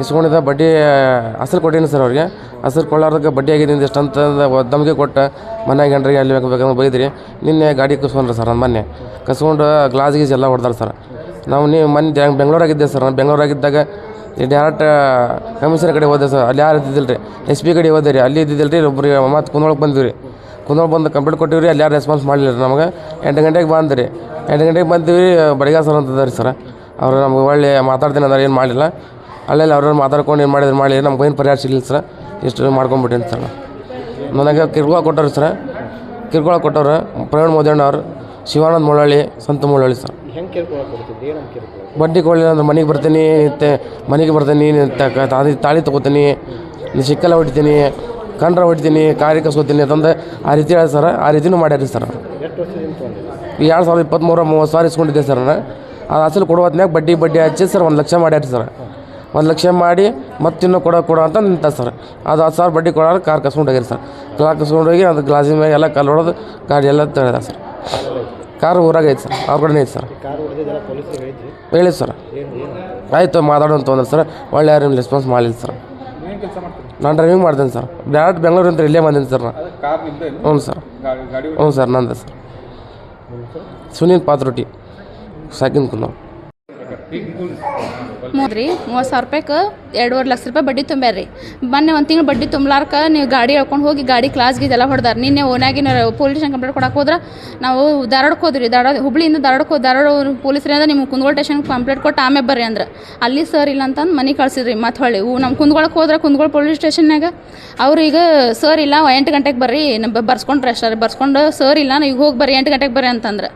ಇಸ್ಕೊಂಡಿದ್ದ ಬಡ್ಡಿ, ಹಸಿರು ಕೊಟ್ಟೀನಿ ಸರ್ ಅವ್ರಿಗೆ. ಹಸಿರು ಕೊಳ್ಳಾರ್ದಕ್ಕೆ ಬಡ್ಡಿ ಆಗಿದ್ದೀನಿ ಎಷ್ಟು ಅಂತ ದಮ್ಗೆ ಕೊಟ್ಟು ಮನ್ಯಾಗ ಗಂಡ್ರಿಗೆ ಅಲ್ಲಿ ಬೇಕಂದ್ರೆ ಬೈದ್ರಿ. ನಿನ್ನೆ ಗಾಡಿ ಕಸ್ಕೊಂಡ್ರಿ ಸರ್ ನಾನು ಮೊನ್ನೆ ಕಸ್ಕೊಂಡು ಗ್ಲಾಸ್ ಗೀಸ್ ಎಲ್ಲ ಹೊಡೆದಾರ ಸರ್. ನಾವು ನೀವು ಮೊನ್ನೆ ಬೆಂಗಳೂರಾಗಿದ್ದೆ ಸರ್ ನಾನು. ಬೆಂಗಳೂರಾಗಿದ್ದಾಗ ಡೈರೆಕ್ಟ್, ಕಮಿಷನರ್ ಕಡೆ ಹೋದೆ ಸರ್. ಅಲ್ಲಿ ಯಾರು ಇದ್ದಿದ್ದಿಲ್ಲ ರೀ ಎಸ್ ಪಿ ಕಡೆ ಹೋದೆ ರೀ. ಅಲ್ಲಿ ಇದ್ದಿದ್ದಿಲ್ಲ ರೀ ಒಬ್ಬರಿಗೆ ಮತ್ತೆ ಕುಂದೊಳಗೆ ಬಂದ್ವಿ ರೀ. ಕುಂದೊಳಗೆ ಬಂದು ಕಂಪ್ಲೇಂಟ್ ಕೊಟ್ಟಿವಿ ರೀ ಅಲ್ಲಿ ಯಾರು ರೆಸ್ಪಾನ್ಸ್ ಮಾಡಲಿಲ್ಲ ರೀ ನಮಗೆ. ಎಂಟು ಗಂಟೆಗೆ ಬಂದ್ರಿ ಎಂಟು ಗಂಟೆಗೆ ಬಂದಿವಿ ಬಡಿಗ ಸರ್ ಅಂತ ರೀ ಸರ್. ಅವ್ರು ನಮ್ಗೆ ಒಳ್ಳೆ ಮಾತಾಡ್ತೀನಿ ಅಂದ್ರೆ ಏನು ಮಾಡಲಿಲ್ಲ. ಅಲ್ಲೆಲ್ಲ ಅವ್ರನ್ನ ಮಾತಾಡ್ಕೊಂಡು ಏನು ಮಾಡಿದ್ರು ಮಾಡಿ ನಮ್ಗೆ ಏನು ಪರಿಹಾರ ಸಿಗಲಿಲ್ಲ ಸರ್. ಇಷ್ಟು ಮಾಡ್ಕೊಂಬಿಟ್ಟಿನಿ ಸರ್ ನನಗೆ ಕಿರ್ಗೋಳ ಕೊಟ್ಟವ್ರು ಸರ್. ಕಿರ್ಕೊಳ ಕೊಟ್ಟವ್ರು ಪ್ರವೀಣ್ ಮೋದಣ್ಣ ಅವರು ಶಿವಾನಂದ್ ಮುಳ್ಳಳ್ಳಿ ಸಂತ ಮುಳ್ಳಳ್ಳಿ ಸರ್. ಬಡ್ಡಿ ಕೊಡಲಿಲ್ಲ ಅಂದ್ರೆ ಮನೆಗೆ ಬರ್ತೀನಿ ಮತ್ತೆ ಮನೆಗೆ ಬರ್ತೀನಿ ತಾಳಿ ತಾಳಿ ತೊಗೋತೀನಿ ನೀ ಸಿಕ್ಕಲ್ಲ ಹೊಡಿತೀನಿ ಕಂಡ್ರ ಹೊಡಿತೀನಿ ಕಾರಿ ಕಸ್ಕೊತೀನಿ ಅಂತಂದು ಆ ರೀತಿ ಹೇಳಿ ಸರ್ ಆ ರೀತಿನೂ ಮಾಡ್ಯಾರಿ ಸರ್. ಎರಡು ಸಾವಿರದ ಇಪ್ಪತ್ತ್ಮೂರು ಮೂವತ್ತು ಸಾವಿರ ಇಸ್ಕೊಂಡಿದ್ದೆ ಸರ್ ನಾನು. ಅದು ಅಸಲು ಕೊಡುವತ್ನಾಗ ಬಡ್ಡಿ ಬಡ್ಡಿ ಹಚ್ಚಿ ಸರ್ ಒಂದು ಲಕ್ಷ ಮಾಡ್ಯಾರಿ ಸರ್. ಒಂದು ಲಕ್ಷ ಮಾಡಿ ಮತ್ತಿನ್ನೂ ಕೊಡೋ, ಕೊಡ ಅಂತ ನಿಂತ ಸರ್. ಅದು ಹತ್ತು ಸಾವಿರ ಬಡ್ಡಿ ಕೊಡೋರು ಕಾರ್ ಕಸ್ಕೊಂಡೋಗಿರಿ ಸರ್. ಕಾರ್ ಕಸ್ಕೊಂಡೋಗಿ ಅದು ಗ್ಲಾಸಿನ ಮೇಲೆ ಎಲ್ಲ ಕಲ್ಲು ಹೊಡೆದು ಗಾಡಿ ಎಲ್ಲ ತಡೆದ ಸರ್. ಕಾರ್ ಊರಾಗ ಐತೆ ಸರ್. ಅವ್ರ ಕಡೆ ಐತೆ ಸರ್. ಹೇಳಿ ಸರ್. ಆಯಿತು ಮಾತಾಡೋಣ ತೊಂದ್ರೆ ಸರ್. ಒಳ್ಳೆ ಯಾರು ರೆಸ್ಪಾನ್ಸ್ ಮಾಡಿಲ್ಲ ಸರ್. ನಾನು ಡ್ರೈವಿಂಗ್ ಮಾಡ್ತೇನೆ ಸರ್. ಡೈರೆಕ್ಟ್ ಬೆಂಗಳೂರಿಂದ ಇಲ್ಲೇ ಬಂದೀನಿ ಸರ್ ನಾನು. ಹ್ಞೂ ಸರ್. ಹ್ಞೂ ಸರ್, ನಂದೆ ಸರ್. ಸುನೀಲ್ ಪಾತ್ರೋಟಿ ಸಾಕಿನ ಕುಂದ ಮೂದ್ರಿ ಮೂವತ್ತು ಸಾವಿರ ರೂಪಾಯ್ಗೆ ಎರಡೂವರೆ ಲಕ್ಷ ರೂಪಾಯಿ ಬಡ್ಡಿ ತುಂಬ್ಯಾರ್ರಿ. ಮೊನ್ನೆ ಒಂದು ತಿಂಗಳು ಬಡ್ಡಿ ತುಂಬಲಾರ್ಕ ನೀವು ಗಾಡಿ ಹೇಳ್ಕೊಂಡು ಹೋಗಿ ಗಾಡಿ ಕ್ಲಾಸ್ಗೆ ಇದೆಲ್ಲ ಹೊಡೆದಾರ. ನಿನ್ನೆ ಓನಾಗಿನ ಪೊಲೀಸ್ ಕಂಪ್ಲೇಂಟ್ ಕೊಡಕ್ಕೆ ಹೋದ್ರೆ ನಾವು ಧಾರವಾಡಕ್ಕೆ ಹೋದ್ರಿ ಧಾರವಾಡ ಹುಬ್ಳಿಯಿಂದ ಧಾರವಾಡಕ್ಕೆ ಹೋದ ಧಾರವಾಡ ಪೊಲೀಸರಿಂದ ನಿಮ್ಮ ಕುಂದಗೋಳ ಸ್ಟೇಷನ್ ಕಂಪ್ಲೇಂಟ್ ಕೊಟ್ಟು ಆಮೇಲೆ ಬರ್ರಿ ಅಂದ್ರೆ. ಅಲ್ಲಿ ಸರ್ ಇಲ್ಲ ಅಂತಂದು ಮನೆ ಕಳ್ಸಿದ್ರಿ ಮತ್ತೆ ಹೊಳ್ಳಿ ನಮ್ಮ ಕುಂದಗೋಳಕ್ಕೆ ಹೋದ್ರೆ ಕುಂದಗೋಳ ಪೊಲೀಸ್ ಸ್ಟೇಷನ್ನಾಗ ಅವ್ರು ಈಗ ಸರ್ ಇಲ್ಲ, ಎಂಟು ಗಂಟೆಗೆ ಬರ್ರಿ ನಮ್ಮ ಬರ್ಸ್ಕೊಂಡ್ರೆ ಅಷ್ಟೇ, ಬರ್ಸ್ಕೊಂಡು ಸರ್ ಇಲ್ಲ ಈಗ ಹೋಗಿ ಬರ್ರಿ, ಎಂಟು ಗಂಟೆಗೆ ಬರ್ರಿ ಅಂತಂದ್ರೆ.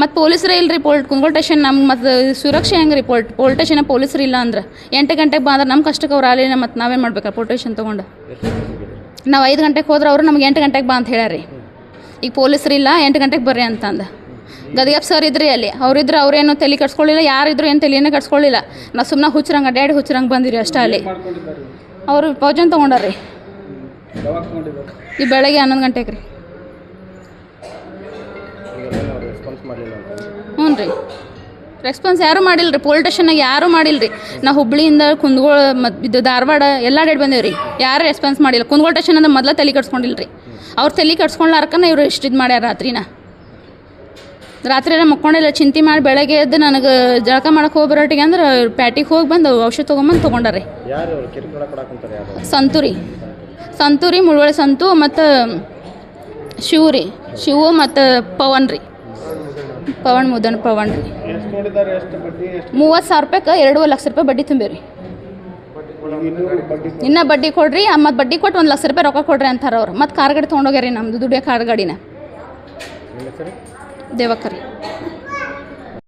ಮತ್ತು ಪೊಲೀಸರೇ ಇಲ್ಲ ರೀ ಪೋಲ್, ಕುಂಗೋಳ ಸ್ಟೇಷನ್ ನಮ್ಗೆ ಮತ್ತು ಸುರಕ್ಷೆ ಹೆಂಗೆ ರೀ? ಪೋಲ್ ಪೋಲ್ ಸ್ಟೇಷನ್ ಪೊಲೀಸರು ಇಲ್ಲ ಅಂದ್ರೆ ಎಂಟು ಗಂಟೆಗೆ ಬಂದ್ರೆ ನಮ್ಮ ಕಷ್ಟಕ್ಕೆ ಅವ್ರು ಆಲಿನ ಮತ್ತು ನಾವೇನು ಮಾಡ್ಬೇಕು ಪೋಲ್ ಸ್ಟೇಷನ್ ತೊಗೊಂಡು? ನಾವು ಐದು ಗಂಟೆಗೆ ಹೋದ್ರೆ ಅವರು ನಮ್ಗೆ ಎಂಟು ಗಂಟೆಗೆ ಬಾ ಅಂತ ಹೇಳ್ಯಾರಿ ಈಗ ಪೊಲೀಸರು ಇಲ್ಲ, ಎಂಟು ಗಂಟೆಗೆ ಬರ್ರಿ ಅಂತಂದು ಗದಿಯಪ್ಪ ಸರ್ ಇದ್ರಿ ಅಲ್ಲಿ ಅವ್ರಿದ್ರು ಅವ್ರೇನು ತಲೆ ಕಟ್ಸ್ಕೊಳ್ಳಿಲ್ಲ ಯಾರಿದ್ರು ಏನು ತಲೆನೇ ಕಟ್ಸ್ಕೊಳ್ಳಿಲ್ಲ ನಾ ಸುಮ್ಮನೆ ಹುಚ್ಚರಂಗೆ ಅಡ್ಡಾಡಿ ಹುಚ್ಚರಂಗೆ ಬಂದಿರಿ ಅಷ್ಟೇ ಅಲ್ಲಿ. ಅವರು ಪೌಜನ್ ತೊಗೊಂಡಾರ್ರಿ ಈ ಬೆಳಗ್ಗೆ ಹನ್ನೊಂದು ಗಂಟೆಗೆ ರೀ. ಹ್ಞೂ ರೀ. ರೆಸ್ಪಾನ್ಸ್ ಯಾರೂ ಮಾಡಿಲ್ಲ ರೀ ಪೋಲ್ ಸ್ಟೇಷನ್ನಾಗ ಯಾರೂ ಮಾಡಿಲ್ಲ ರೀ ನಾ ಹುಬ್ಳಿಯಿಂದ ಕುಂದಗೋಳ ಮತ್ತು ಇದು ಧಾರವಾಡ ಎಲ್ಲ ಡೇಟ್ ಬಂದೇವು ರೀ. ಯಾರೂ ರೆಸ್ಪಾನ್ಸ್ ಮಾಡಿಲ್ಲ. ಕುಂದಗೋಳ ಸ್ಟೇಷನ್ ಅಂದ್ರೆ ಮೊದಲ ತಲೆ ಕಟ್ಸ್ಕೊಂಡಿಲ್ಲ ರೀ ಅವ್ರು ತಲೆ ಕಟ್ಸ್ಕೊಂಡ್ಲಾರ್ಕನ ಇವರು ಇಷ್ಟು ಇದು ಮಾಡ್ಯಾರ ರಾತ್ರಿನ. ರಾತ್ರಿ ಎಲ್ಲ ಮಕ್ಕೊಂಡಿಲ್ಲ. ಚಿಂತೆ ಮಾಡಿ ಬೆಳಗ್ಗೆ ಎದ್ದು ನನಗೆ ಜಳಕ ಮಾಡಕ್ಕೆ ಹೋಗಿ ಬರೋಟಿಗೆ ಅಂದ್ರೆ ಪ್ಯಾಟಿಗೆ ಹೋಗಿ ಬಂದು ಔಷಧ ತೊಗೊಂಬಂದು ತೊಗೊಂಡಾರೆ ಸಂತೂರಿ ಸಂತೂರಿ ಮುಳುವಳಿ ಸಂತು ಮತ್ತು ಶಿವು ರೀ. ಶಿವು ಮತ್ತು ಪವನ್ ರೀ. ಪವನ್ ಮುದನ್ ಪವನ್. ರೀ ಮೂವತ್ತು ಸಾವಿರ ರೂಪಾಯ್ಗೆ ಎರಡೂವರೆ ಲಕ್ಷ ರೂಪಾಯಿ ಬಡ್ಡಿ ತುಂಬಿರಿ ಇನ್ನೂ ಬಡ್ಡಿ ಕೊಡ್ರಿ ಮತ್ತು ಬಡ್ಡಿ ಕೊಟ್ಟು ಒಂದು ಲಕ್ಷ ರೂಪಾಯಿ ರೊಕ್ಕ ಕೊಡ್ರಿ ಅಂತಾರೆ ಅವ್ರು. ಮತ್ತು ಕಾರ್ ಗಾಡಿ ತೊಗೊಂಡೋಗ್ಯಾರಿ ನಮ್ದು ದುಡಿಯೋ ಕಾರ್ ಗಾಡಿನ. ದೇವಕ್ಕರಿ ದೇವಕ್ಕ ರೀ